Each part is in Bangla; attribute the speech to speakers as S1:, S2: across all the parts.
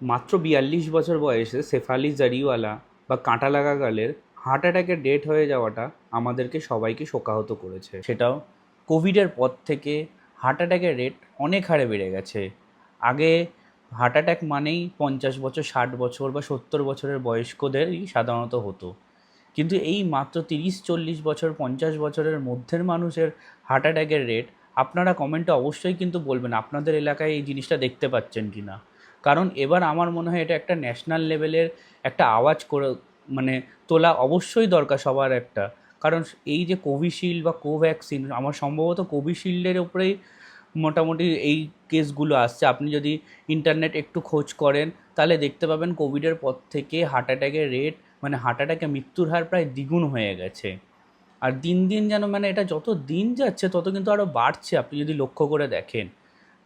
S1: মাত্র বিয়াল্লিশ বছর বয়সে শেফালি জারিওয়ালা বা কাঁটা লাগা গালের হার্ট অ্যাটাকে ডেট হয়ে যাওয়াটা আমাদেরকে সবাইকে শোকাহত করেছে। সেটাও কোভিডের পর থেকে হার্ট অ্যাটাকের রেট অনেক হারে বেড়ে গেছে। আগে হার্ট অ্যাটাক মানেই পঞ্চাশ বছর, ষাট বছর বা সত্তর বছরের বয়স্কদেরই সাধারণত হতো। কিন্তু এই মাত্র তিরিশ, চল্লিশ বছর, পঞ্চাশ বছরের মধ্যের মানুষের হার্ট অ্যাটাকের রেট আপনারা কমেন্টে অবশ্যই কিন্তু বলবেন, আপনাদের এলাকায় এই জিনিসটা দেখতে পাচ্ছেন কি না কারণ এবার আমার মনে হয় এটা একটা ন্যাশনাল লেভেলের একটা আওয়াজ করে মানে তোলা অবশ্যই দরকার সবার একটা। কারণ এই যে কোভিশিল্ড বা কোভ্যাক্সিন আমার সম্ভবত কোভিশিল্ডের উপরেই মোটামুটি এই কেসগুলো আসছে। আপনি যদি ইন্টারনেট একটু খোঁজ করেন, তাহলে দেখতে পাবেন কোভিডের পর থেকে হার্ট অ্যাটাকের রেট মানে হার্ট অ্যাটাকে মৃত্যুর হার প্রায় দ্বিগুণ হয়ে গেছে। আর দিন দিন যেন মানে এটা যত দিন যাচ্ছে, তত কিন্তু আরও বাড়ছে। আপনি যদি লক্ষ্য করে দেখেন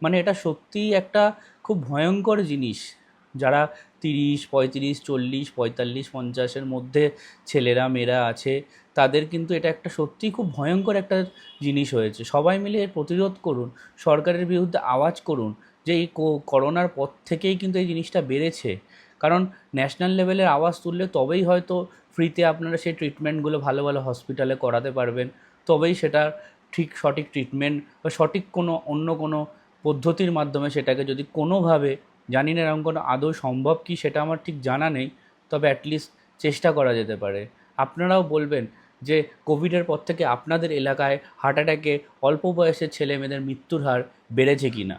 S1: মানে এটা সত্যিই একটা খুব ভয়ঙ্কর জিনিস। যারা তিরিশ, পঁয়ত্রিশ, চল্লিশ, পঁয়তাল্লিশ, পঞ্চাশের মধ্যে ছেলেরা, মেয়েরা আছে, তাদের কিন্তু এটা একটা সত্যিই খুব ভয়ঙ্কর একটা জিনিস হয়েছে। সবাই মিলে এর প্রতিরোধ করুন, সরকারের বিরুদ্ধে আওয়াজ করুন যে এই করোনার পর থেকেই কিন্তু এই জিনিসটা বেড়েছে। কারণ ন্যাশনাল লেভেলের আওয়াজ তুললে তবেই হয়তো ফ্রিতে আপনারা সেই ট্রিটমেন্টগুলো ভালো ভালো হসপিটালে করাতে পারবেন। তবেই সেটা ঠিক সঠিক ট্রিটমেন্ট বা সঠিক কোনো অন্য কোনো পদ্ধতির মাধ্যমে সেটাকে যদি কোনোভাবে জানি না এরকম কোনো আদৌ সম্ভব কি সেটা আমার ঠিক জানা নেই, তবে অ্যাটলিস্ট চেষ্টা করা যেতে পারে। আপনারাও বলবেন যে কোভিডের পর থেকে আপনাদের এলাকায় হার্ট অ্যাটাকে অল্প বয়সের ছেলে মেয়েদের মৃত্যুর হার বেড়েছে কি না